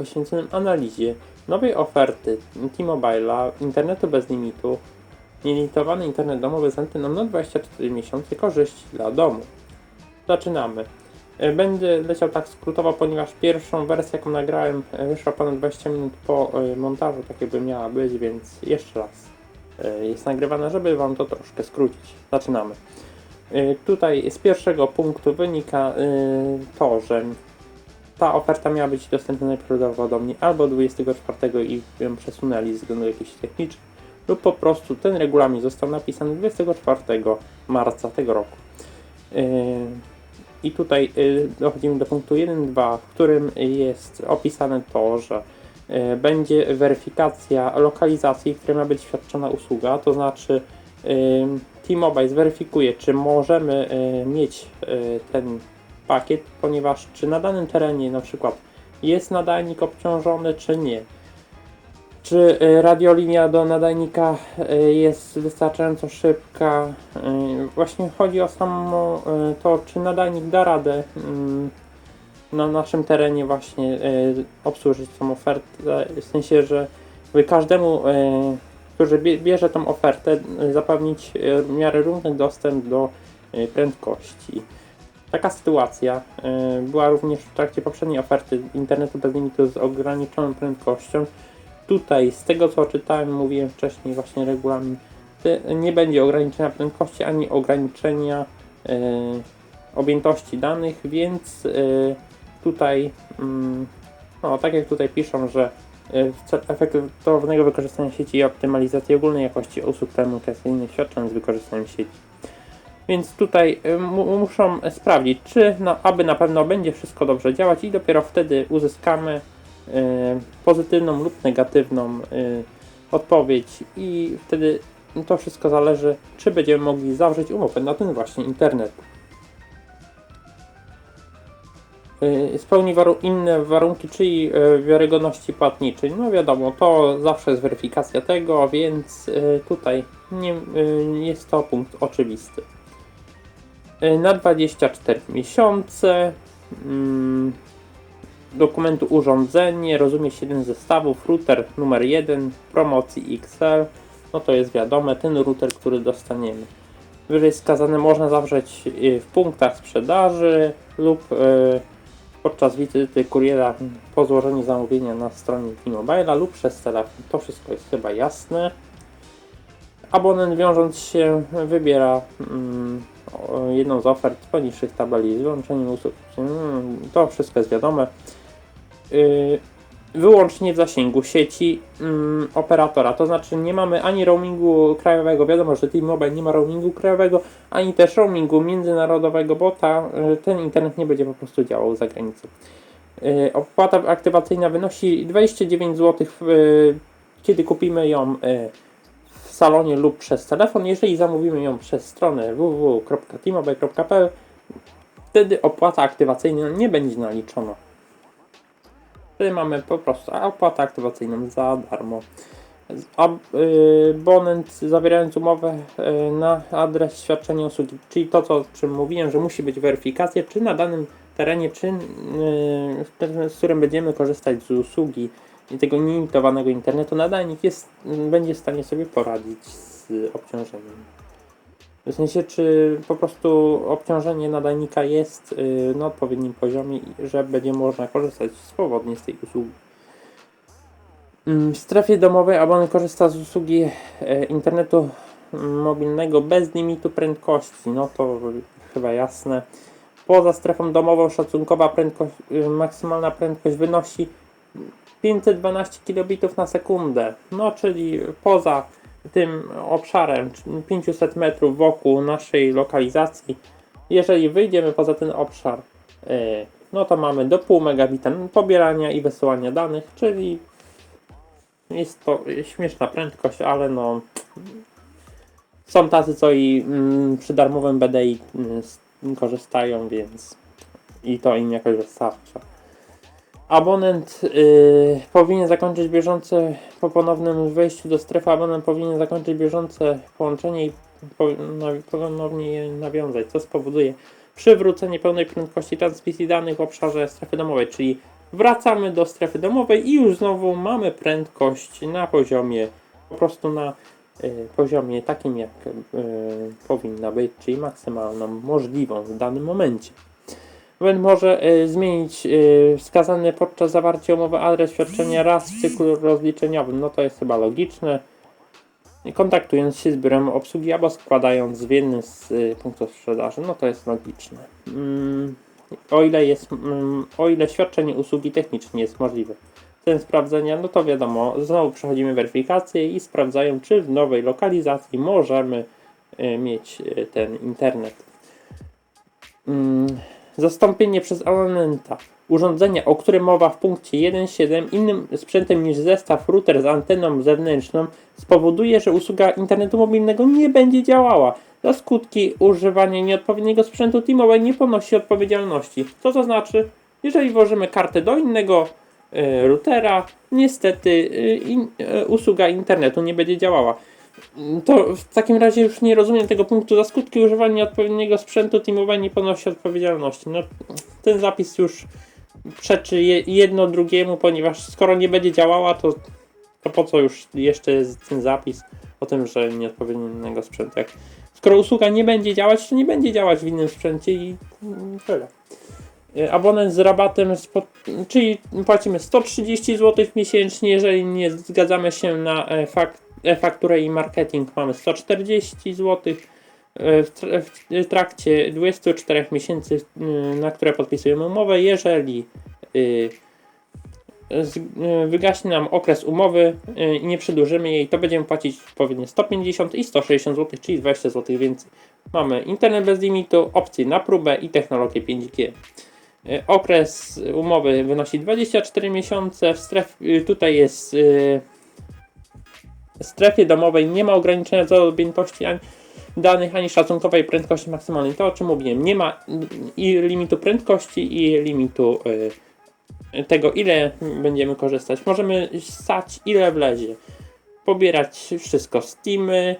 poświęconym analizie nowej oferty T-Mobile'a, internetu bez limitu, nielimitowany internet domowy z anteną na 24 miesiące korzyści dla domu. Zaczynamy. E, Będę leciał tak skrótowo, ponieważ pierwszą wersję, jaką nagrałem, e, wyszła ponad 20 minut po e, montażu, tak jakby miała być, więc jeszcze raz jest nagrywana, żeby Wam to troszkę skrócić. Zaczynamy. Tutaj z pierwszego punktu wynika to, że ta oferta miała być dostępna najprawdopodobniej albo 24 i ją przesunęli ze względu jakichś technicznych, lub po prostu ten regulamin został napisany 24 marca tego roku. Yy, I tutaj yy, dochodzimy do punktu 1.2, w którym jest opisane to, że yy, będzie weryfikacja lokalizacji, w której ma być świadczona usługa, to znaczy T-Mobile zweryfikuje, czy możemy mieć ten pakiet, ponieważ czy na danym terenie na przykład jest nadajnik obciążony, czy nie. Czy y, radiolinia do nadajnika y, jest wystarczająco szybka? Y, Właśnie chodzi o samo to, czy nadajnik da radę mm, na naszym terenie właśnie obsłużyć tą ofertę. W sensie, że każdemu, który bie- bierze tą ofertę, zapewnić w miarę równy dostęp do prędkości. Taka sytuacja y, była również w trakcie poprzedniej oferty internetu bez limitu z ograniczoną prędkością. Tutaj, z tego co czytałem, mówiłem wcześniej, właśnie regulamin, nie będzie ograniczenia prędkości ani ograniczenia y, objętości danych, więc y, tutaj, mm, no tak jak tutaj piszą, że y, w celu efektownego wykorzystania sieci i optymalizacji ogólnej jakości usług telekomunikacyjnych świadczonych z wykorzystaniem sieci. Więc tutaj y, mu- muszą sprawdzić, czy aby na pewno będzie wszystko dobrze działać i dopiero wtedy uzyskamy y, pozytywną lub negatywną y, odpowiedź i wtedy to wszystko zależy, czy będziemy mogli zawrzeć umowę na ten właśnie internet. Y, Spełni waru- inne warunki, czyli y, wiarygodności płatniczej. No wiadomo, to zawsze jest weryfikacja tego, więc tutaj nie, jest to punkt oczywisty. Y, Na 24 miesiące mm, dokumentu urządzenie, rozumie się jeden z zestawów, router numer 1 promocji XL, no to jest wiadome, ten router, który dostaniemy. Wyżej wskazane można zawrzeć y, w punktach sprzedaży lub y, podczas wizyty kuriera po złożeniu zamówienia na stronie T-Mobile'a lub przez telefon. To wszystko jest chyba jasne. Abonent wiążąc się wybiera mm, jedną z ofert poniższych tabeli z wyłączeniem usług. Mm, to wszystko jest wiadome. Yy, wyłącznie w zasięgu sieci mm, operatora. To znaczy nie mamy ani roamingu krajowego. Wiadomo, że T-Mobile nie ma roamingu krajowego, ani też roamingu międzynarodowego, bo ta, y, ten internet nie będzie po prostu działał za granicą. Y, Opłata aktywacyjna wynosi 29 zł, y, kiedy kupimy ją y, w salonie lub przez telefon. Jeżeli zamówimy ją przez stronę www.tmobile.pl, wtedy opłata aktywacyjna nie będzie naliczona. Wtedy mamy po prostu opłatę aktywacyjną za darmo. Y, Abonent zawierając umowę y, na adres świadczenia usługi, czyli to, co, o czym mówiłem, że musi być weryfikacja, czy na danym terenie, czy y, z którym będziemy korzystać z usługi i tego nielimitowanego internetu, nadajnik jest, będzie w stanie sobie poradzić z obciążeniem. W sensie, czy po prostu obciążenie nadajnika jest y, na odpowiednim poziomie że będzie można korzystać swobodnie z tej usługi. Mm, W strefie domowej abonent korzysta z usługi e, internetu mobilnego bez limitu prędkości. No to chyba jasne. Poza strefą domową szacunkowa prędkość, y, maksymalna prędkość wynosi 512 kilobitów na sekundę. No czyli poza tym obszarem czy 500 metrów wokół naszej lokalizacji, jeżeli wyjdziemy poza ten obszar, e, no to mamy do pół megabita pobierania i wysyłania danych, czyli jest to śmieszna prędkość, ale no są tacy, co i mm, przy darmowym BDI mm, korzystają, więc i to im jakoś wystarcza. Abonent y, powinien zakończyć bieżące po ponownym wejściu do strefy. Abonent powinien zakończyć bieżące połączenie i ponownie je nawiązać, co spowoduje przywrócenie pełnej prędkości transmisji danych w obszarze strefy domowej, czyli Wracamy do strefy domowej i już znowu mamy prędkość na poziomie, po prostu na y, poziomie takim jak y, powinna być, czyli maksymalną możliwą w danym momencie. Wend może y, zmienić y, wskazany podczas zawarcia umowy adres świadczenia raz w cyklu rozliczeniowym. No to jest chyba logiczne. Kontaktując się z biurem obsługi albo składając w jednym z y, punktów sprzedaży. No to jest logiczne. Mm, o ile jest, mm, o ile świadczenie usługi technicznie jest możliwe. Ten sprawdzenia, no to wiadomo, znowu przechodzimy weryfikację i sprawdzają, czy w nowej lokalizacji możemy mieć ten internet. Mm, Zastąpienie przez abonenta urządzenia, o którym mowa w punkcie 1.7 innym sprzętem niż zestaw router z anteną zewnętrzną spowoduje, że usługa internetu mobilnego nie będzie działała. Za skutki używania nieodpowiedniego sprzętu T-Mobile nie ponosi odpowiedzialności. Co to znaczy? Jeżeli włożymy kartę do innego e, routera, niestety e, e, usługa internetu nie będzie działała. To w takim razie już nie rozumiem tego punktu. Za skutki używania nieodpowiedniego sprzętu T-Mobile nie ponosi odpowiedzialności. No, ten zapis już przeczy je, jedno drugiemu, ponieważ skoro nie będzie działała, to, to po co już jeszcze jest ten zapis o tym, że nieodpowiedniego sprzętu. Jak, skoro usługa nie będzie działać, to nie będzie działać w innym sprzęcie i tyle. Y, Abonent z rabatem, czyli płacimy 130 zł miesięcznie, jeżeli nie zgadzamy się na e, fakt, e, fakturę i marketing mamy 140 zł. E, W, tr- w trakcie 24 miesięcy, y, na które podpisujemy umowę, jeżeli y, wygaśnie nam okres umowy i nie przedłużymy jej, to będziemy płacić odpowiednio 150 i 160 zł, czyli 20 zł więcej. Mamy internet bez limitu, opcje na próbę i technologię 5G. Y, Okres umowy wynosi 24 miesiące. W stref, y, tutaj jest strefie domowej nie ma ograniczenia co do objętości ani danych, ani szacunkowej prędkości maksymalnej. To o czym mówiłem, nie ma i limitu prędkości i limitu y, tego ile będziemy korzystać. Możemy stać ile wlezie. Pobierać wszystko, Steamy,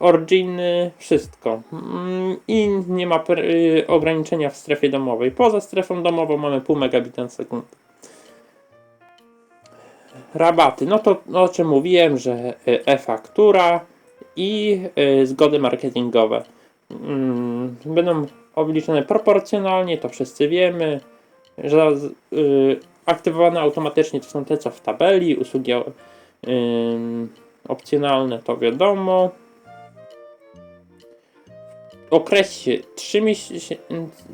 Originy, wszystko. Mm, I nie ma y, ograniczenia w strefie domowej. Poza strefą domową mamy pół megabita na sekundę. Rabaty, no to no, o czym mówiłem, że y, e-faktura i y, zgody marketingowe. Mm, będą obliczone proporcjonalnie, to wszyscy wiemy, że y, aktywowane automatycznie to są te co w tabeli, usługi opcjonalne to wiadomo. W okresie 3, miesięcy,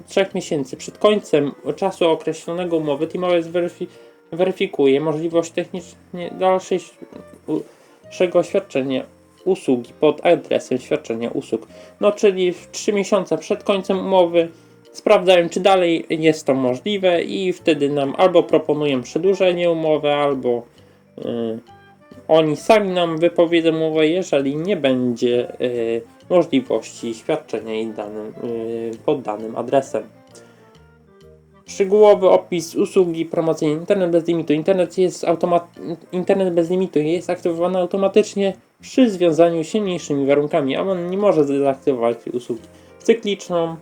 3 miesięcy przed końcem czasu określonego umowy T-Mobile zweryfi, weryfikuje możliwość technicznie dalszego świadczenia usługi pod adresem świadczenia usług. No czyli w 3 miesiące przed końcem umowy sprawdzają, czy dalej jest to możliwe i wtedy nam albo proponują przedłużenie umowy, albo y, oni sami nam wypowiedzą umowę, jeżeli nie będzie y, możliwości świadczenia jej danym, y, pod danym adresem. Szczegółowy opis usługi promocyjnej Internet bez limitu. Internet, jest automat... Internet bez limitu jest aktywowany automatycznie przy związaniu silniejszymi warunkami, a on nie może dezaktywować usługi. Cykliczną,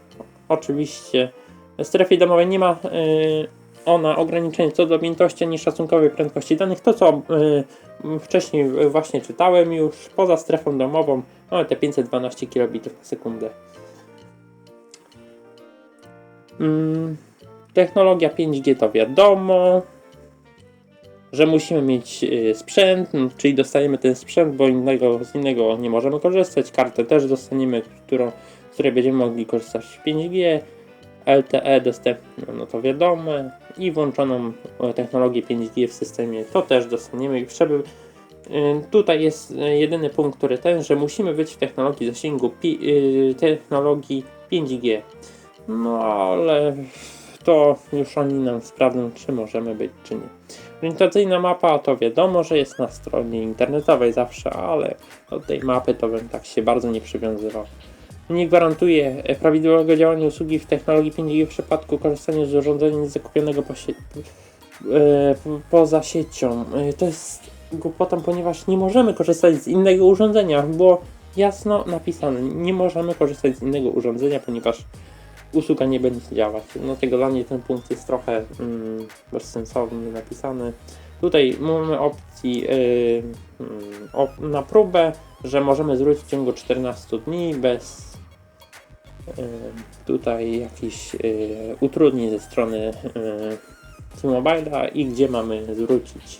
oczywiście. W strefie domowej nie ma y, ona ograniczeń co do objętości ani szacunkowej prędkości danych. To, co y, wcześniej właśnie czytałem już, poza strefą domową mamy te 512 kilobitów na sekundę. Mm, technologia 5G to wiadomo, że musimy mieć y, sprzęt, no, czyli dostajemy ten sprzęt, bo innego, z innego nie możemy korzystać. Kartę też dostaniemy, którą, z której będziemy mogli korzystać w 5G. LTE dostępne, no to wiadomo, i włączoną e, technologię 5G w systemie, to też dostaniemy. Żeby, y, tutaj jest y, jedyny punkt, który ten, że musimy być w technologii zasięgu pi, y, technologii 5G. No ale to już oni nam sprawdzą, czy możemy być, czy nie. Orientacyjna mapa to wiadomo, że jest na stronie internetowej zawsze, ale do tej mapy to bym tak się bardzo nie przywiązywał. Nie gwarantuje prawidłowego działania usługi w technologii 5G w przypadku korzystania z urządzenia zakupionego po sie- e, po- poza siecią. E, To jest głupotą, ponieważ nie możemy korzystać z innego urządzenia. Było jasno napisane, nie możemy korzystać z innego urządzenia, ponieważ usługa nie będzie działać. Dlatego dla mnie ten punkt jest trochę mm, bezsensownie napisany. Tutaj mamy opcji yy, op- na próbę, że możemy zwrócić w ciągu 14 dni bez yy, tutaj jakichś yy, utrudnień ze strony yy, T-Mobile'a i gdzie mamy zwrócić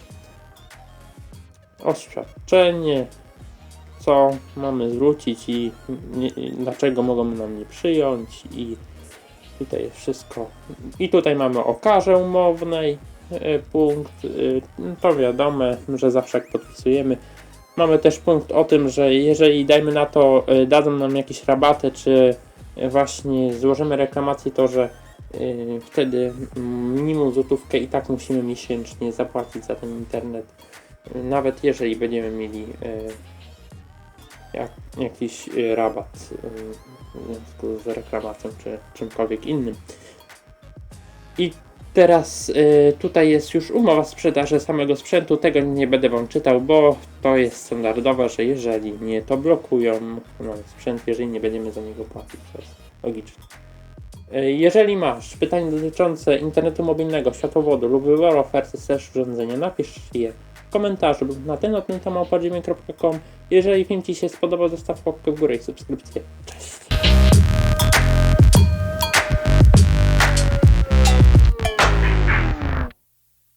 oświadczenie, co mamy zwrócić i nie, dlaczego mogą nam nie przyjąć i tutaj jest wszystko. I tutaj mamy o karze umownej e, punkt, e, to wiadome, że zawsze jak podpisujemy. Mamy też punkt o tym, że jeżeli dajmy na to, e, dadzą nam jakieś rabaty, czy właśnie złożymy reklamację, to że wtedy minimum złotówkę i tak musimy miesięcznie zapłacić za ten internet. Nawet jeżeli będziemy mieli jak, jakiś e, rabat e, w związku z reklamacją czy czymkolwiek innym. I teraz e, tutaj jest już umowa sprzedaży samego sprzętu. Tego nie będę Wam czytał, bo to jest standardowe, że jeżeli nie to blokują sprzęt, jeżeli nie będziemy za niego płacić. To jest logiczne. E, Jeżeli masz pytania dotyczące internetu mobilnego, światłowodu lub wyboru oferty też urządzenia, napisz je komentarzu lub na ten, temat Jeżeli film Ci się spodobał, zostaw łapkę w górę i subskrypcję. Cześć!